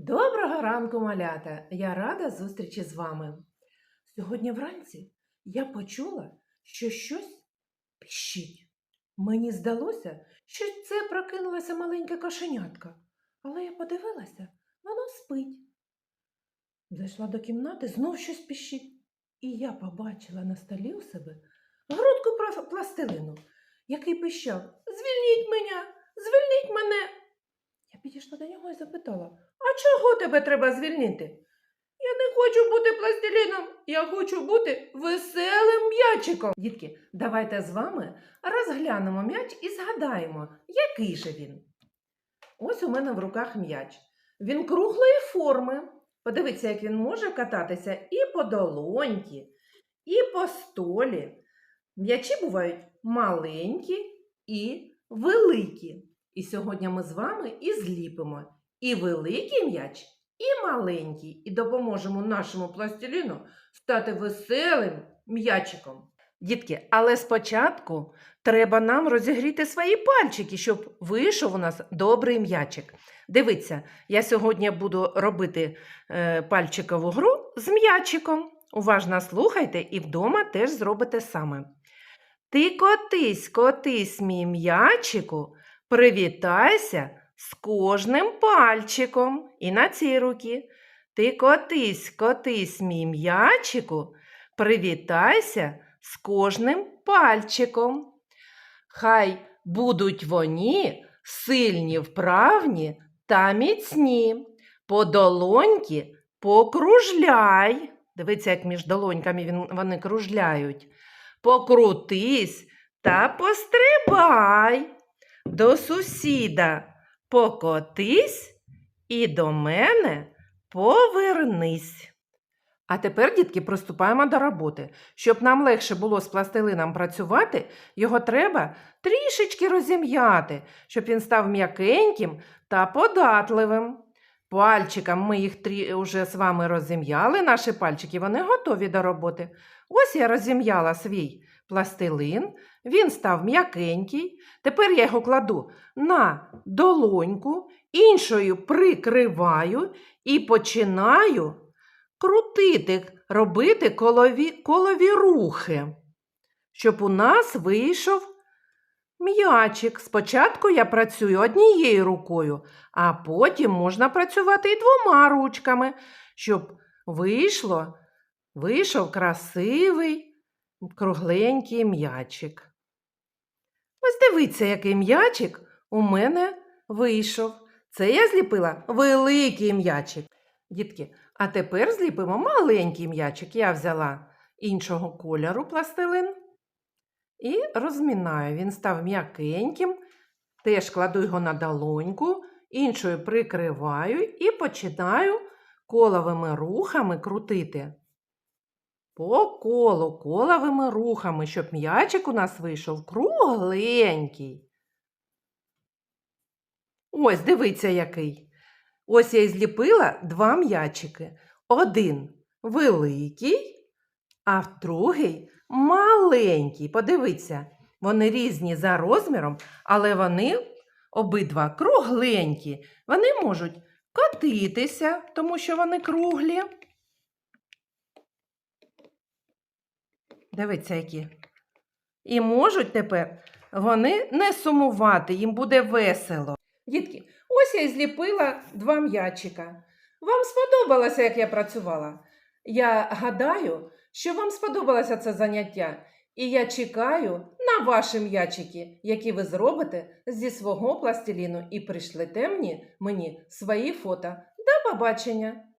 Доброго ранку, малята! Я рада зустрічі з вами. Сьогодні вранці я почула, що щось пищить. Мені здалося, що це прокинулася маленька кошенятка, але я подивилася, воно спить. Зайшла до кімнати, знов щось пищить, і я побачила на столі у себе грудку пластилину, який пищав Звільніть мене, звільніть мене. Я підійшла до нього і запитала, чого тебе треба звільнити? Я не хочу бути пластиліном, я хочу бути веселим м'ячиком. Дітки, давайте з вами розглянемо м'яч і згадаємо, який же він. Ось у мене в руках м'яч. Він круглої форми. Подивіться, як він може кататися і по долоньки, і по столі. М'ячі бувають маленькі і великі. І сьогодні ми з вами і зліпимо і великий м'яч, і маленький, і допоможемо нашому пластиліну стати веселим м'ячиком. Дітки, але спочатку треба нам розігріти свої пальчики, щоб вийшов у нас добрий м'ячик. Дивіться, я сьогодні буду робити е, пальчикову гру з м'ячиком. Уважно слухайте і вдома теж зробите саме. Ти котись, котись, мій м'ячику, привітайся з кожним пальчиком і на цій руки. Ти котись, котись, мій м'ячику, привітайся з кожним пальчиком. Хай будуть вони сильні, вправні та міцні. По долоньки покружляй. Дивіться, як між долоньками вони кружляють. Покрутись та пострибай. До сусіда покотись і до мене повернись. А тепер, дітки, приступаємо до роботи. Щоб нам легше було з пластилином працювати, його треба трішечки розім'яти, щоб він став м'якеньким та податливим. Пальчикам ми їх трі... вже з вами розім'яли, наші пальчики, вони готові до роботи. Ось я розім'яла свій пластилин, він став м'якенький. Тепер я його кладу на долоньку, іншою прикриваю і починаю крутити, робити колові, колові рухи, щоб у нас вийшов м'ячик. Спочатку я працюю однією рукою, а потім можна працювати і двома ручками, щоб вийшло, вийшов красивий кругленький м'ячик. Ось дивіться, який м'ячик у мене вийшов. Це я зліпила великий м'ячик. Дітки, а тепер зліпимо маленький м'ячик. Я взяла іншого кольору пластилин і розмінаю. Він став м'якеньким. Теж кладу його на долоньку, іншою прикриваю і починаю коловими рухами крутити. По колу коловими рухами, щоб м'ячик у нас вийшов кругленький. Ось, дивіться, який. Ось я і зліпила два м'ячики. Один великий, а другий маленький. Подивіться, вони різні за розміром, але вони обидва кругленькі. Вони можуть котитися, тому що вони круглі. Дивіться, які. І можуть тепер вони не сумувати, їм буде весело. Дітки, ось я і зліпила два м'ячика. Вам сподобалося, як я працювала? Я гадаю, що вам сподобалося це заняття, і я чекаю на ваші м'ячики, які ви зробите зі свого пластиліну і пришлете мені, мені свої фото. До побачення!